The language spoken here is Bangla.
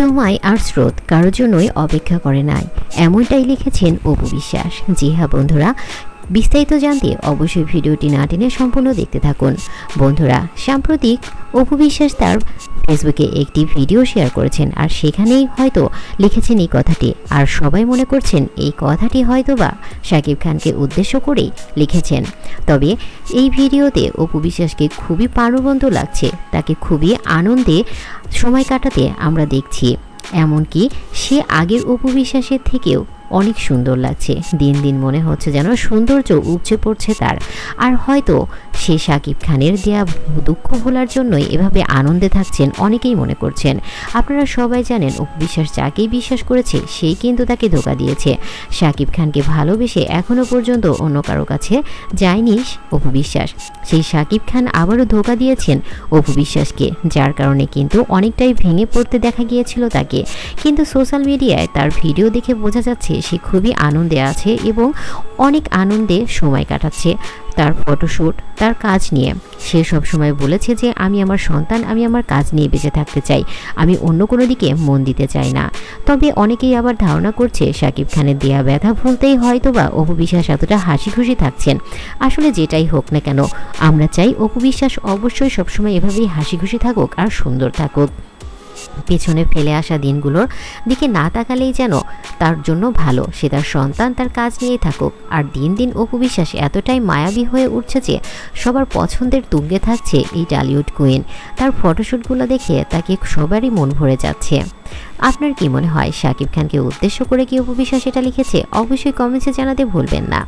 সময় আর স্রোত কারোর জন্যই অপেক্ষা করে নাই। এমনটাই লিখেছেন অপু বিশ্বাস। জি হ্যাঁ বন্ধুরা, বিস্তারিত জানতে অবশ্যই ভিডিওটি না টেনে সম্পূর্ণ দেখতে থাকুন। বন্ধুরা, সাম্প্রতিক অপু বিশ্বাস তার ফেসবুকে একটি ভিডিও শেয়ার করেছেন আর সেখানেই হয়তো লিখেছেন এই কথাটি। আর সবাই মনে করছেন এই কথাটি হয়তো বা শাকিব খানকে উদ্দেশ্য করেই লিখেছেন। তবে এই ভিডিওতে অপু বিশ্বাসকে খুবই প্রাণবন্ত লাগছে, তাকে খুবই আনন্দে সময় কাটাতে আমরা দেখছি। এমনকি সে আগের উপবিশ্বাসের থেকেও অনেক সুন্দর লাগছে। দিন দিন মনে হচ্ছে যেন সৌন্দর্য উপচে পড়ছে তার। আর হয়তো সে শাকিব খানের দেয়া দুঃখ ভোলার জন্যই এভাবে আনন্দে থাকছেন অনেকেই মনে করছেন। আপনারা সবাই জানেন উপবিশ্বাস যাকেই বিশ্বাস করেছে, সেই কিন্তু তাকে ধোকা দিয়েছে। শাকিব খানকে ভালোবেসে এখনও পর্যন্ত অন্য কারও কাছে যায়নি উপবিশ্বাস সেই সাকিব খান আবারও ধোকা দিয়েছেন অপু বিশ্বাসকে, যার কারণে কিন্তু অনেকটাই ভেঙে পড়তে দেখা গিয়েছিল তাকে। কিন্তু সোশ্যাল মিডিয়ায় তার ভিডিও দেখে বোঝা যাচ্ছে সে খুবই আনন্দে আছে এবং অনেক আনন্দে সময় কাটাচ্ছে। তার ফটোশ্যুট তার কাজ নিয়ে। সে সব সময় বলেছে যে, আমি আমার সন্তান, আমি আমার কাজ নিয়ে বেঁচে থাকতে চাই। আমি অন্য কোনো দিকে মন দিতে চাই না। তবে অনেকেই আবার ধারণা করছে, শাকিব খানের দেয়া ব্যথা ভুলতেই হয়তো বা অপবিশ্বাস এতটা হাসি খুশি থাকছেন। আসলে যেটাই হোক না কেন, আমরা চাই অপবিশ্বাস অবশ্যই সবসময় এভাবেই হাসি খুশি থাকুক আর সুন্দর থাকুক। পেছনে ফেলে আসা দিনগুলোর দিকে না তাকালেই যেন তার জন্য ভালো। সে তার সন্তান তার কাজ নিয়েই থাকুক। আর দিন দিন অপবিশ্বাস এতটাই মায়াবী হয়ে উঠছে যে সবার পছন্দের তুঙ্গে থাকছে এই টালিউড কুইন। তার ফটোশ্যুটগুলো দেখে তাকে সবারই মন ভরে যাচ্ছে। আপনার কি মনে হয়, শাকিব খানকে উদ্দেশ্য করে কি অপবিশ্বাস এটা লিখেছে? অবশ্যই কমেন্টসে জানাতে ভুলবেন না।